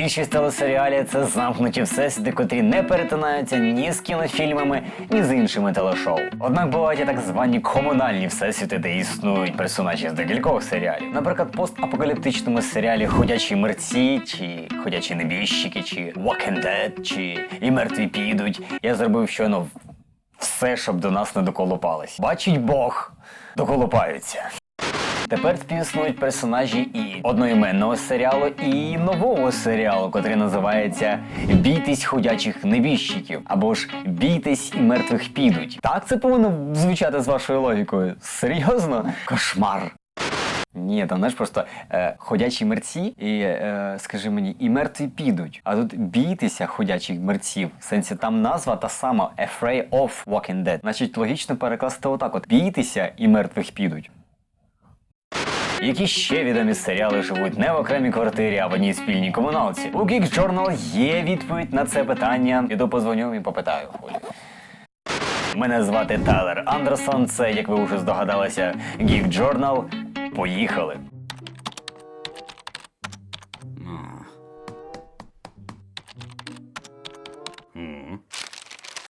Більшість телесеріалів це замкнуті всесвіти, котрі не перетинаються ні з кінофільмами, ні з іншими телешоу. Однак бувають і так звані комунальні всесвіти, де існують персонажі з декількох серіалів. Наприклад, постапокаліптичному серіалі Ходячі мерці, чи Ходячі небіжчики, чи Walking Dead, чи І мертві підуть. Я зробив щойно все, щоб до нас не доколупались. Бачить Бог, доколупаються. Тепер співіснують персонажі і одноіменного серіалу, і нового серіалу, котрий називається Бійтесь ходячих небіжчиків або ж Бійтесь і мертвих підуть. Так це повинно звучати з вашою логікою. Серйозно? Кошмар. Ні, там знаєш просто е, ходячі мерці, і е, скажи мені, і мертві підуть. А тут бійтеся ходячих мерців. В сенсі там назва та сама Afraid of Walking Dead. Значить, логічно перекласти отак: от бійтеся і мертвих підуть. Які ще відомі серіали живуть не в окремій квартирі, а в одній спільній комуналці? У Geek Journal є відповідь на це питання. Іду позвоню і попитаю. Хулі. Мене звати Тайлер Андерсон. Це, як ви вже здогадалися, Geek Journal. Поїхали.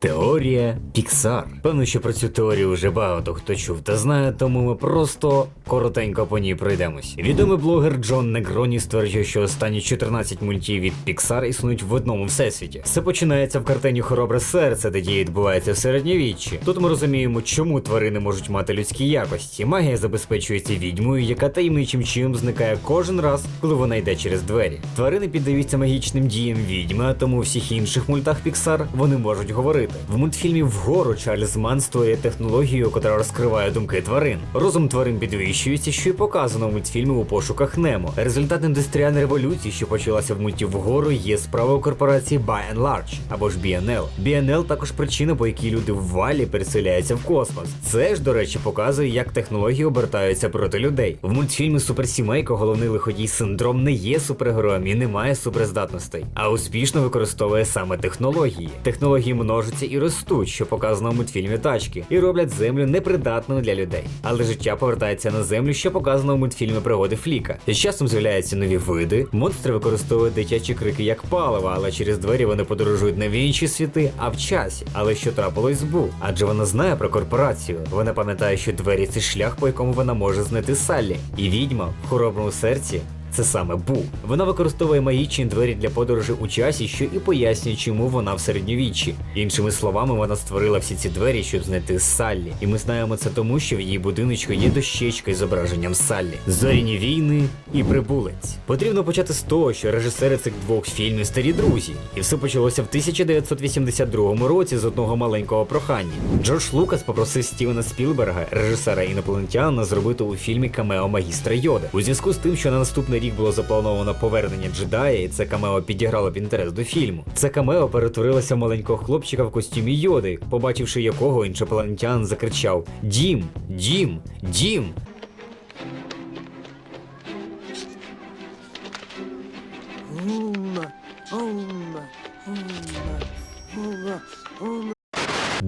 Теорія Піксар. Певно, що про цю теорію вже багато хто чув та знає, тому ми просто коротенько по ній пройдемось. Відомий блогер Джон Негроні стверджує, що останні 14 мультів від Піксар існують в одному всесвіті. Все починається в картині Хоробре серце, де дія відбувається в середньовіччі. Тут ми розуміємо, чому тварини можуть мати людські якості. Магія забезпечується відьмою, яка таємничим чином зникає кожен раз, коли вона йде через двері. Тварини піддаються магічним діям відьми, тому у всіх інших мультах Піксар вони можуть говорити. В мультфільмі Вгору Чарльз Ман створює технологію, котра розкриває думки тварин. Розум тварин підвищується, що й показано в мультфільмі у пошуках Немо. Результат індустріальної революції, що почалася в мульті Вгору, є справою корпорації By and Large або ж BNL. BNL також причина, по якій люди в валі переселяються в космос. Це ж, до речі, показує, як технології обертаються проти людей. В мультфільмі Суперсімейка головний лиходій синдром не є супергероєм і не має суперздатностей, а успішно використовує саме технології. Технології множаться і ростуть, що показано в мультфільмі тачки, і роблять землю непридатною для людей. Але життя повертається на землю, що показано в мультфільмі пригоди Фліка. З часом з'являються нові види. Монстри використовують дитячі крики як паливо, але через двері вони подорожують не в інші світи, а в часі. Але що трапилось з Бу? Адже вона знає про корпорацію. Вона пам'ятає, що двері це шлях, по якому вона може знайти Саллі. І відьма в хороброму серці це саме Бу. Вона використовує магічні двері для подорожі у часі, що і пояснює, чому вона в середньовіччі. Іншими словами, вона створила всі ці двері, щоб знайти Саллі. І ми знаємо це тому, що в її будиночку є дощечка із зображенням Саллі, зоріні війни і прибулець. Потрібно почати з того, що режисери цих двох фільмів старі друзі, і все почалося в 1982 році з одного маленького прохання. Джордж Лукас попросив Стівена Спілберга, режисера інопланетянина, зробити у фільмі камео магістра Йоди. У зв'язку з тим, що на наступний рік було заплановано повернення джедая, і це камео підіграло б інтерес до фільму. Це камео перетворилося в маленького хлопчика в костюмі Йоди, побачивши якого іншопланетян закричав: Дім, дім, дім.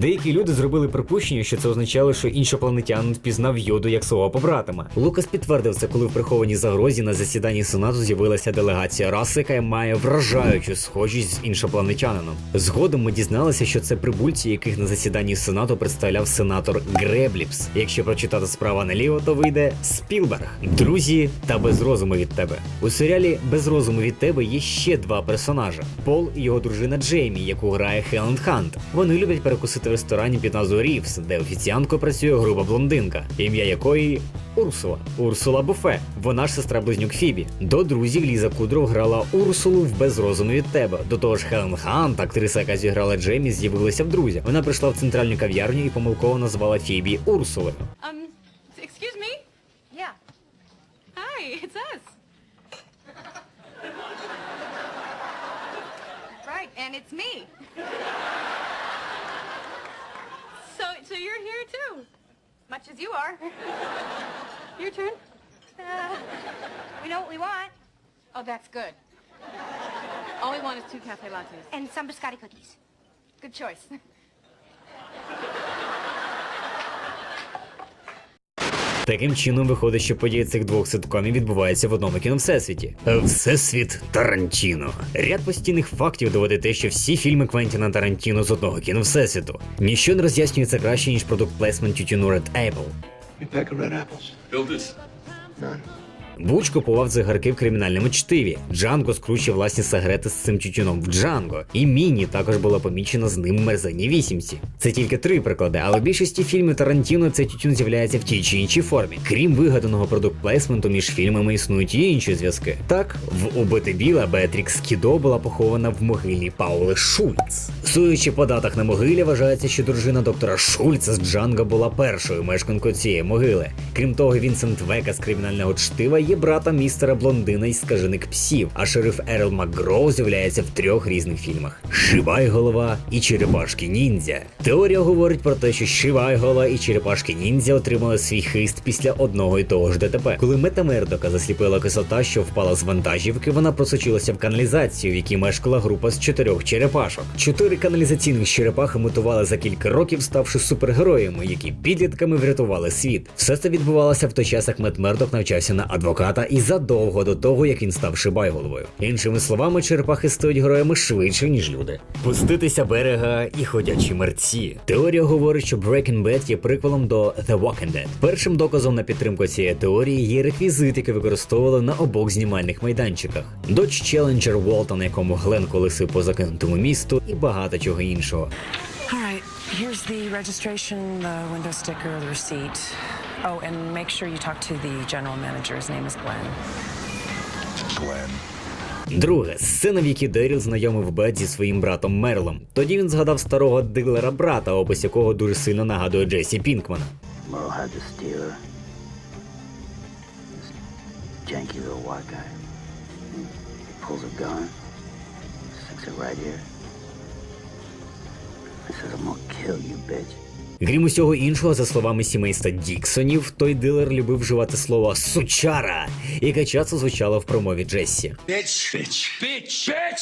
Деякі люди зробили припущення, що це означало, що іншопланетянин впізнав йоду як свого побратима. Лукас підтвердив це, коли в прихованій загрозі на засіданні сенату з'явилася делегація раси, яка має вражаючу схожість з іншопланетянином. Згодом ми дізналися, що це прибульці, яких на засіданні сенату представляв сенатор Гребліпс. Якщо прочитати справа наліво, то вийде Спілберг, друзі та без розуму від тебе. У серіалі Без розуму від тебе є ще два персонажа: Пол і його дружина Джеймі, яку грає Хелен Хант. Вони люблять перекусити ресторані під назвою Рівс, де офіціанткою працює груба блондинка, ім'я якої Урсула. Урсула Буфе. Вона ж сестра близнюк Фібі. До друзів Ліза Кудров грала Урсулу в без розуму від тебе. До того ж, Хелен Хант, актриса, яка зіграла Джеймі, з'явилася в друзях. Вона прийшла в центральну кав'ярню і помилково назвала Фібі Урсулою. Um, excuse me? Yeah. Hi, it's us. right, and it's me. So, you're here too? Much as you are. Your turn. Uh, we know what we want. Oh, that's good. All we want is two cafe lattes. And some biscotti cookies. Good choice. Таким чином виходить, що події цих двох ситкомів відбуваються в одному кіновсесвіті. Всесвіт Тарантіно. Ряд постійних фактів доводить те, що всі фільми Квентіна Тарантіно з одного кіновсесвіту. Ніщо не роз'яснюється краще, ніж продукт плейсмент тютюну Red Apple. A pack of red apples. Bill this. None. Буч купував цигарки в кримінальному чтиві. Джанго скручив власні сигарети з цим тютюном в Джанго. І Міні також була помічена з ним в мерзенній вісімці. Це тільки три приклади, але в більшості фільмів Тарантіно цей тютюн з'являється в тій чи іншій формі. Крім вигаданого продукт плейсменту, між фільмами існують і інші зв'язки. Так, в убити Біла Беатрікс Кідо була похована в могилі Паули Шульц. Судячи по датах на могилі, вважається, що дружина доктора Шульца з Джанго була першою мешканкою цієї могили. Крім того, Вінсент Века з кримінального чтива є братом містера Блондина із скажених псів, а шериф Ерл Макгроу з'являється в трьох різних фільмах: Шибай голова і Черепашки Ніндзя. Теорія говорить про те, що Шибай голова і Черепашки Ніндзя отримали свій хист після одного і того ж ДТП. Коли Мета Мердока засліпила кислота, що впала з вантажівки, вона просочилася в каналізацію, в якій мешкала група з чотирьох черепашок. Чотири каналізаційних черепахи мутували за кілька років, ставши супергероями, які підлітками врятували світ. Все це відбувалося в той час, як Мет Мердок навчався на адвоката і задовго до того, як він став шибайголовою. Іншими словами, черепахи стають героями швидше, ніж люди. Пуститися берега і ходячі мерці. Теорія говорить, що Breaking Bad є приквелом до The Walking Dead. Першим доказом на підтримку цієї теорії є реквізит, який використовували на обох знімальних майданчиках. Dodge Challenger Walton, на якому Глен колесив по закинутому місту, і багато чого іншого. Here's the registration, the window sticker, the receipt. Oh, and make sure you talk to the general manager. His name is Glenn. Glenn. Друге, сцена, в якій Деріл знайомив Бет зі своїм братом Мерлом. Тоді він згадав старого дилера брата, опис якого дуже сильно нагадує Джесі Пінкмана. Merle had the stealer. This janky little white guy. He pulls a gun, sticks it right here. He says, I'm gonna kill you, bitch. Крім усього іншого, за словами сімейства Діксонів, той дилер любив вживати слово сучара, яке часто звучало в промові Джессі.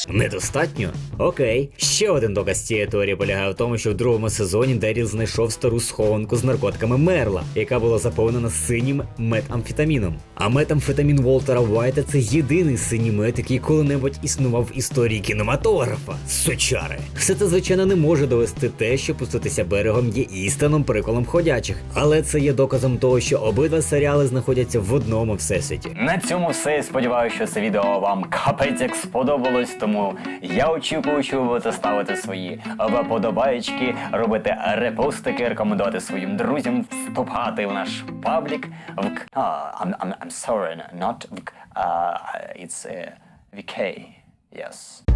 Недостатньо? Окей. Ще один доказ цієї теорії полягає в тому, що в другому сезоні Деріл знайшов стару схованку з наркотиками Мерла, яка була заповнена синім метамфетаміном. А метамфетамін Волтера Уайта це єдиний синій мет, який коли-небудь існував в історії кінематографа. Сучари. Все це, звичайно, не може довести те, що пуститися берегом є істинним приколом ходячих. Але це є доказом того, що обидва серіали знаходяться в одному всесвіті. На цьому все. Сподіваюся, що це відео вам капець як сподобалось. Тому я очікую, що ви будете ставити свої вподобаєчки, робити репостики, рекомендувати своїм друзям, вступати в наш паблік. В а, I'm, I'm, I'm sorry, not в а, it's uh, VK. Yes.